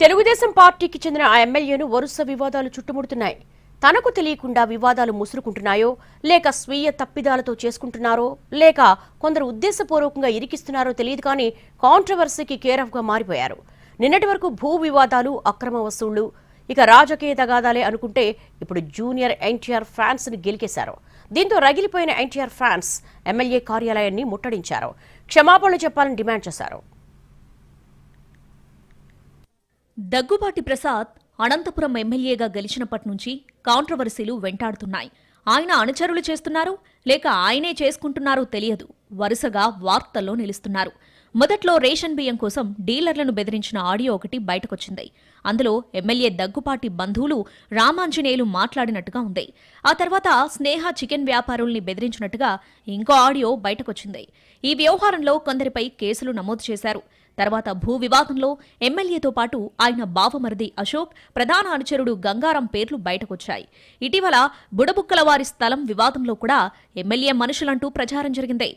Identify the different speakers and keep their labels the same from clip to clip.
Speaker 1: తెలుగుదేశం పార్టీకి చెందిన ఆ ఎమ్మెల్యేను వరుస వివాదాలు చుట్టుముడుతున్నాయి. తనకు తెలియకుండా వివాదాలు ముసురుకుంటున్నాయో లేక స్వీయ తప్పిదాలతో చేసుకుంటున్నారో లేక కొందరు ఉద్దేశపూర్వకంగా ఇరికిస్తున్నారో తెలియదు కానీ కాంట్రవర్సీకి కేరఫ్గా మారిపోయారు. నిన్నటి వరకు భూ వివాదాలు అక్రమ వసూళ్ళు ఇక రాజకీయ తగాదాలే అనుకుంటే ఇప్పుడు జూనియర్ ఎన్టీఆర్ ఫ్యాన్స్ని గెలికేశారు. దీంతో రగిలిపోయిన ఎన్టీఆర్ ఫ్యాన్స్ ఎమ్మెల్యే కార్యాలయాన్ని ముట్టడించారు. క్షమాపణలు చెప్పాలని డిమాండ్ చేశారు.
Speaker 2: దగ్గుబాటి ప్రసాద్ అనంతపురం ఎమ్మెల్యేగా గెలిచినప్పటి నుంచి కాంట్రవర్సీలు వెంటాడుతున్నాయి. ఆయన అనుచరులు చేస్తున్నారు లేక ఆయనే చేసుకుంటున్నారో తెలియదు. వరుసగా వార్తల్లో నిలుస్తున్నారు. మొదట్లో రేషన్ బియ్యం కోసం డీలర్లను బెదిరించిన ఆడియో ఒకటి బయటకొచ్చింది. అందులో ఎమ్మెల్యే దగ్గుపాటి బంధువులు రామాంజనేయులు మాట్లాడినట్టుగా ఉంది. ఆ తర్వాత స్నేహ చికెన్ వ్యాపారుల్ని బెదిరించినట్టుగా ఇంకో ఆడియో బయటకొచ్చింది. ఈ వ్యవహారంలో కొందరిపై కేసులు నమోదు చేశారు. తర్వాత భూ వివాదంలో ఎమ్మెల్యేతో పాటు ఆయన బావమరిది అశోక్ ప్రధాన అనుచరుడు గంగారం పేర్లు బయటకొచ్చాయి. ఇటీవల బుడబుక్కల వారి స్థలం వివాదంలో కూడా ఎమ్మెల్యే మనుషులంటూ ప్రచారం జరిగింది.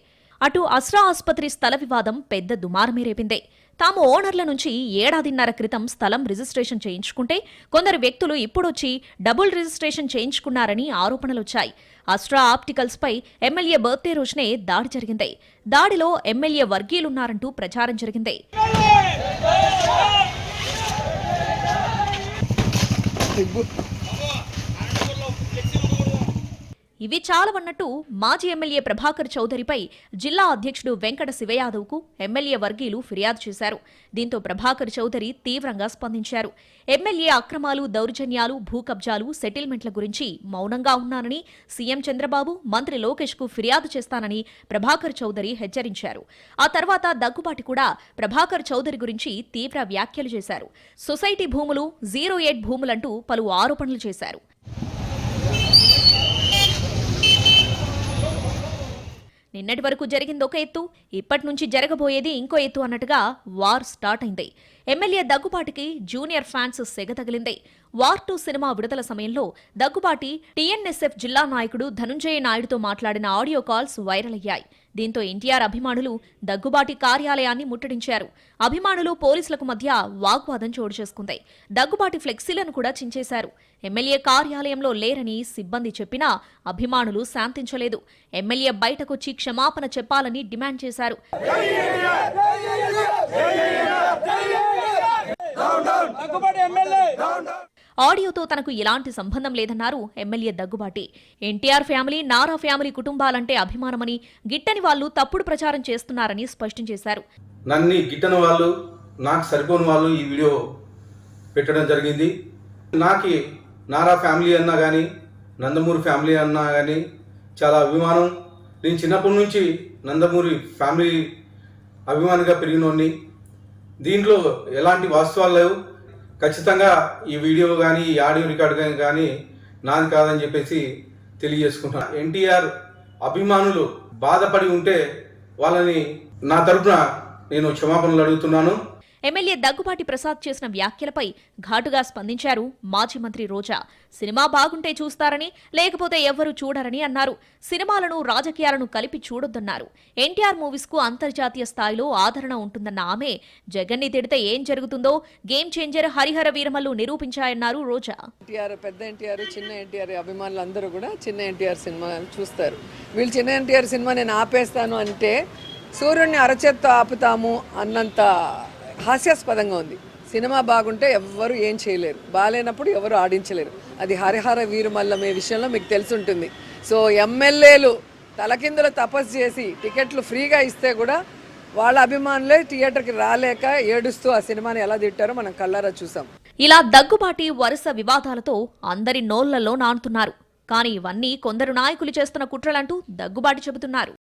Speaker 2: అటు అస్రా ఆసుపత్రి స్థల వివాదం పెద్ద దుమారమే రేపింది. తాము ఓనర్ల నుంచి ఏడాదిన్నర క్రితం స్థలం రిజిస్ట్రేషన్ చేయించుకుంటే కొందరు వ్యక్తులు ఇప్పుడొచ్చి డబుల్ రిజిస్ట్రేషన్ చేయించుకున్నారని ఆరోపణలొచ్చాయి. అస్ట్రా ఆప్టికల్స్ పై ఎమ్మెల్యే బర్త్డే రోజునే దాడి జరిగింది. దాడిలో ఎమ్మెల్యే వర్గీయులున్నారంటూ ప్రచారం జరిగింది. ఇవి చాలవన్నట్టు మాజీ ఎమ్మెల్యే ప్రభాకర్ చౌదరిపై జిల్లా అధ్యక్షుడు వెంకట శివయాదవ్కు ఎమ్మెల్యే వర్గీయులు ఫిర్యాదు చేశారు. దీంతో ప్రభాకర్ చౌదరి తీవ్రంగా స్పందించారు. ఎమ్మెల్యే అక్రమాలు దౌర్జన్యాలు భూ కబ్జాలు సెటిల్మెంట్ల గురించి మౌనంగా ఉన్నానని సీఎం చంద్రబాబు మంత్రి లోకేష్కు ఫిర్యాదు చేస్తానని ప్రభాకర్ చౌదరి హెచ్చరించారు. ఆ తర్వాత దగ్గుబాటి కూడా ప్రభాకర్ చౌదరి గురించి తీవ్ర వ్యాఖ్యలు చేశారు. సొసైటీ భూములు జీరో ఎయిట్ భూములంటూ పలు ఆరోపణలు చేశారు. నిన్నటి వరకు జరిగింది ఒక ఎత్తు ఇప్పటి నుంచి జరగబోయేది ఇంకో ఎత్తు అన్నట్టుగా వార్ స్టార్ట్ అయింది. ఎమ్మెల్యే దగ్గుబాటికి జూనియర్ ఫ్యాన్స్ సెగ తగిలింది. వార్ టూ సినిమా విడుదల సమయంలో దగ్గుబాటి టీఎన్ఎస్ఎఫ్ జిల్లా నాయకుడు ధనుంజయ నాయుడుతో మాట్లాడిన ఆడియో కాల్స్ వైరల్ అయ్యాయి. దీంతో ఎన్టీఆర్ అభిమానులు దగ్గుబాటి కార్యాలయాన్ని ముట్టడించారు. అభిమానులు పోలీసులకు మధ్య వాగ్వాదం చోటు చేసుకుంది. దగ్గుబాటి ఫ్లెక్సీలను కూడా చించేశారు. ఎమ్మెల్యే కార్యాలయంలో లేరని సిబ్బంది చెప్పినా అభిమానులు శాంతించలేదు. ఎమ్మెల్యే బయటకొచ్చి క్షమాపణ చెప్పాలని డిమాండ్ చేశారు
Speaker 3: దగ్గుబాటి ఎమ్మెల్యే
Speaker 2: ఆడియోతో తనకు ఎలాంటి సంబంధం లేదన్నారు MLA Daggubati. NTR family Nara family కుటుంబాలంటే అభిమానమని గిట్టని వాళ్ళు తప్పుడు ప్రచారం చేస్తున్నారని స్పష్టం చేశారు.
Speaker 4: నన్ను గిట్టని వాళ్ళు నాకు సరిపోని వాళ్ళు ఈ వీడియో పెట్టడం జరిగింది. నాకు నారా ఫ్యామిలీ అన్నా కానీ నందమూరి ఫ్యామిలీ అన్నా కానీ చాలా అభిమానం. నేను చిన్నప్పటి నుంచి నందమూరి ఫ్యామిలీ అభిమానిగా పెరిగినోడిని. దీంట్లో ఎలాంటి వాస్తవాలు లేవు. ఖచ్చితంగా ఈ వీడియో కానీ ఈ ఆడియో రికార్డ్ కానీ కానీ నాది కాదని చెప్పేసి తెలియజేసుకుంటున్నా. ఎన్టీఆర్ అభిమానులు బాధపడి ఉంటే వాళ్ళని నా తరపున నేను క్షమాపణలు అడుగుతున్నాను.
Speaker 2: ఎమ్మెల్యే దగ్గుబాటి ప్రసాద్ చేసిన వ్యాఖ్యలపై ఘాటుగా స్పందించారు మాజీ మంత్రి రోజా. సినిమా బాగుంటే చూస్తారని లేకపోతే ఎవ్వరూ చూడరని అన్నారు. సినిమాలను రాజకీయాలను కలిపి చూడొద్దన్నారు. ఎన్టీఆర్ మూవీస్కు అంతర్జాతీయ స్థాయిలో ఆదరణ ఉంటుందన్న ఆమె జగన్ని తిడితే ఏం జరుగుతుందో గేమ్ చేంజర్ హరిహర వీరమల్లు నిరూపించాయన్నారు రోజా.
Speaker 5: ఎన్టీఆర్ పెద్ద ఎన్టీఆర్ చిన్న ఎన్టీఆర్ అభిమానులు అందరూ కూడా చిన్న ఎన్టీఆర్ సినిమా చూస్తారు. వీళ్ళు చిన్న ఎన్టీఆర్ సినిమా నేను ఆపేస్తాను అంటే సూర్యుడిని అరచేత్తో ఆపుతాము అన్నంత హాస్యాస్పదంగా ఉంది. సినిమా బాగుంటే ఎవ్వరు ఏం చేయలేరు. బాగాలేనప్పుడు ఎవరు ఆడించలేరు. అది హరిహర వీరుమల్లమే విషయంలో మీకు తెలుసుంటుంది. సో ఎమ్మెల్యేలు తలకిందులు తపస్సు చేసి టికెట్లు ఫ్రీగా ఇస్తే కూడా వాళ్ళ అభిమానులే థియేటర్కి రాలేక ఏడుస్తూ ఆ సినిమాని ఎలా తిట్టారో మనం కళ్ళారా చూసాం.
Speaker 2: ఇలా దగ్గుబాటి వరుస వివాదాలతో అందరి నోళ్ళలో నానుతున్నారు. కానీ ఇవన్నీ కొందరు నాయకులు చేస్తున్న కుట్రలంటూ దగ్గుబాటి చెబుతున్నారు.